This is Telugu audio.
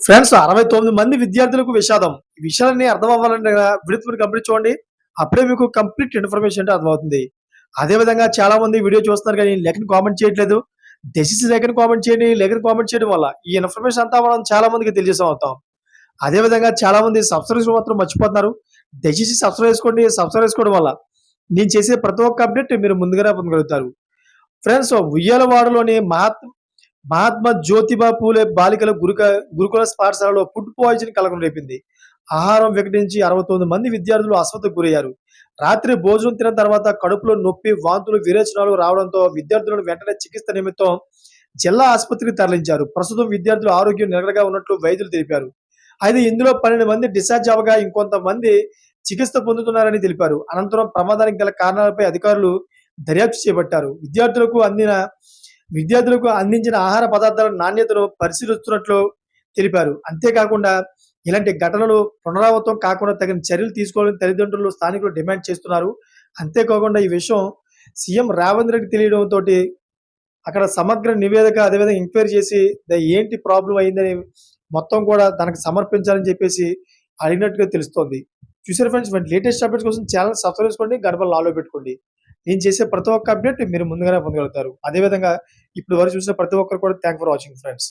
ఫ్రెండ్స్ అరవై తొమ్మిది మంది విద్యార్థులకు విషాదం. ఈ విషయాలన్నీ అర్థం అవ్వాలంటే విడుతుని కంప్లీట్ చూడండి. అప్పుడే మీకు కంప్లీట్ ఇన్ఫర్మేషన్ అంటే అర్థమవుతుంది. అదే విధంగా చాలా మంది వీడియో చూస్తున్నారు కానీ లేఖని కామెంట్ చేయట్లేదు. డెసిస్ లేఖని కామెంట్ చేయండి. లేఖని కామెంట్ చేయడం వల్ల ఈ ఇన్ఫర్మేషన్ అంతా మనం చాలా మందికి తెలియజేసాం అవుతాం అదే విధంగా చాలా మంది సబ్స్క్రైబ్ మాత్రం మర్చిపోతున్నారు. దయచేసి సబ్స్క్రైబ్ చేసుకోండి. సబ్స్క్రైబ్ చేసుకోవడం వల్ల నేను చేసే ప్రతి ఒక్క అప్డేట్ మీరు ముందుగానే పొందగలుగుతారు. ఫ్రెండ్స్ ఉయ్యాలవాడలోని మహాత్మ మహాత్మా జ్యోతిబా పూలే బాలికల గురుక గురుకుల పాఠశాలలో ఫుడ్ పాయిజన్ కలకం రేపింది. ఆహారం వికటించి అరవై తొమ్మిది మంది విద్యార్థులు అస్వస్థకు గురయ్యారు. రాత్రి భోజనం తిన్న తర్వాత కడుపులో నొప్పి వాంతులు విరేచనాలు రావడంతో విద్యార్థులను వెంటనే చికిత్స నిమిత్తం జిల్లా ఆసుపత్రికి తరలించారు. ప్రస్తుతం విద్యార్థులు ఆరోగ్యం నిలకడగా ఉన్నట్లు వైద్యులు తెలిపారు. అయితే ఇందులో పన్నెండు మంది డిశ్చార్జ్ అవగా ఇంకొంతమంది చికిత్స పొందుతున్నారని తెలిపారు. అనంతరం ప్రమాదానికి గల కారణాలపై అధికారులు దర్యాప్తు చేపట్టారు. విద్యార్థులకు అందిన విద్యార్థులకు అందించిన ఆహార పదార్థాల నాణ్యతను పరిశీలిస్తున్నట్లు తెలిపారు. అంతేకాకుండా ఇలాంటి ఘటనలు పునరావృతం కాకుండా తగిన చర్యలు తీసుకోవాలని తల్లిదండ్రులు స్థానికులు డిమాండ్ చేస్తున్నారు. అంతేకాకుండా ఈ విషయం సీఎం రేవంత్ రెడ్డి తెలియడంతో అక్కడ సమగ్ర నివేదిక అదేవిధంగా ఎంక్వైరీ చేసి ద- ఏంటి ప్రాబ్లం అయిందని మొత్తం కూడా దానికి సమర్పించాలని చెప్పేసి అడిగినట్టుగా తెలుస్తోంది. చూసారు ఫ్రెండ్స్ లేటెస్ట్ అప్డేట్స్ కోసం ఛానల్ సబ్స్క్రైబ్ చేసుకోండి గడపలు ఆలో పెట్టుకోండి. నేను చేసే ప్రతి ఒక్క అప్డేట్ మీరు ముందుగానే పొందగలుగుతారు. అదేవిధంగా ఇప్పుడు వరకు చూసిన ప్రతి ఒక్కరు కూడా థ్యాంక్ ఫర్ వాచింగ్ ఫ్రెండ్స్